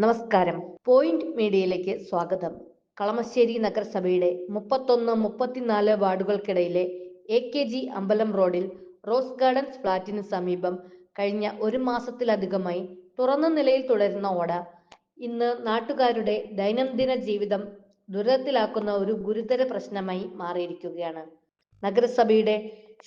നമസ്കാരം. പോയിന്റ് മീഡിയയിലേക്ക് സ്വാഗതം. കളമശ്ശേരി നഗരസഭയുടെ മുപ്പത്തൊന്ന് മുപ്പത്തിനാല് വാർഡുകൾക്കിടയിലെ എ കെ ജി അമ്പലം റോഡിൽ റോസ് ഗാർഡൻസ് ഫ്ളാറ്റിന് സമീപം കഴിഞ്ഞ ഒരു മാസത്തിലധികമായി തുറന്ന നിലയിൽ തുടരുന്ന ഓട ഇന്ന് നാട്ടുകാരുടെ ദൈനംദിന ജീവിതം ദുരിതത്തിലാക്കുന്ന ഒരു ഗുരുതര പ്രശ്നമായി മാറിയിരിക്കുകയാണ്. നഗരസഭയുടെ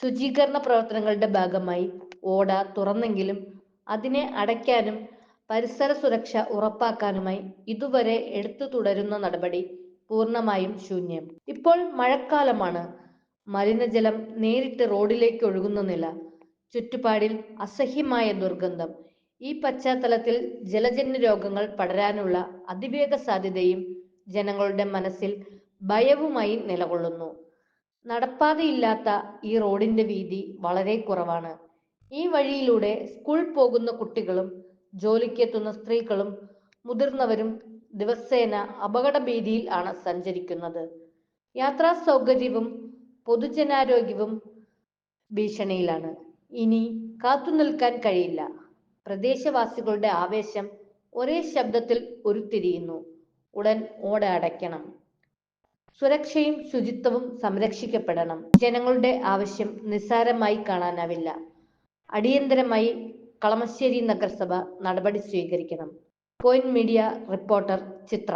ശുചീകരണ പ്രവർത്തനങ്ങളുടെ ഭാഗമായി ഓട തുറന്നെങ്കിലും അതിനെ അടയ്ക്കാനും പരിസര സുരക്ഷ ഉറപ്പാക്കാനുമായി ഇതുവരെ എടുത്തു തുടരുന്ന നടപടി പൂർണമായും ശൂന്യം. ഇപ്പോൾ മഴക്കാലമാണ്. മലിനജലം നേരിട്ട് റോഡിലേക്ക് ഒഴുകുന്നില്ല നില ചുറ്റുപാടിൽ അസഹ്യമായ ദുർഗന്ധം ഈ പശ്ചാത്തലത്തിൽ ജലജന്യ രോഗങ്ങൾ പടരാനുള്ള അതിവേഗ സാധ്യതയും ജനങ്ങളുടെ മനസ്സിൽ ഭയവുമായി നിലകൊള്ളുന്നു. നടപ്പാതയില്ലാത്ത ഈ റോഡിന്റെ വീതി വളരെ കുറവാണ്. ഈ വഴിയിലൂടെ സ്കൂൾ പോകുന്ന കുട്ടികളും ജോലിക്കെത്തുന്ന സ്ത്രീകളും മുതിർന്നവരും ദിവസേന അപകട ഭീതിയിൽ ആണ് സഞ്ചരിക്കുന്നത്. യാത്രാ സൗകര്യവും പൊതുജനാരോഗ്യവും ഭീഷണിയിലാണ്. ഇനി കാത്തു നിൽക്കാൻ കഴിയില്ല. പ്രദേശവാസികളുടെ ആവേശം ഒരേ ശബ്ദത്തിൽ ഉരുത്തിരിയുന്നു. ഉടൻ ഓട അടയ്ക്കണം. സുരക്ഷയും ശുചിത്വവും സംരക്ഷിക്കപ്പെടണം. ജനങ്ങളുടെ ആവശ്യം നിസ്സാരമായി കാണാനാവില്ല. അടിയന്തരമായി കളമശ്ശേരി നഗരസഭ നടപടി സ്വീകരിക്കണം. Point media reporter Chitra.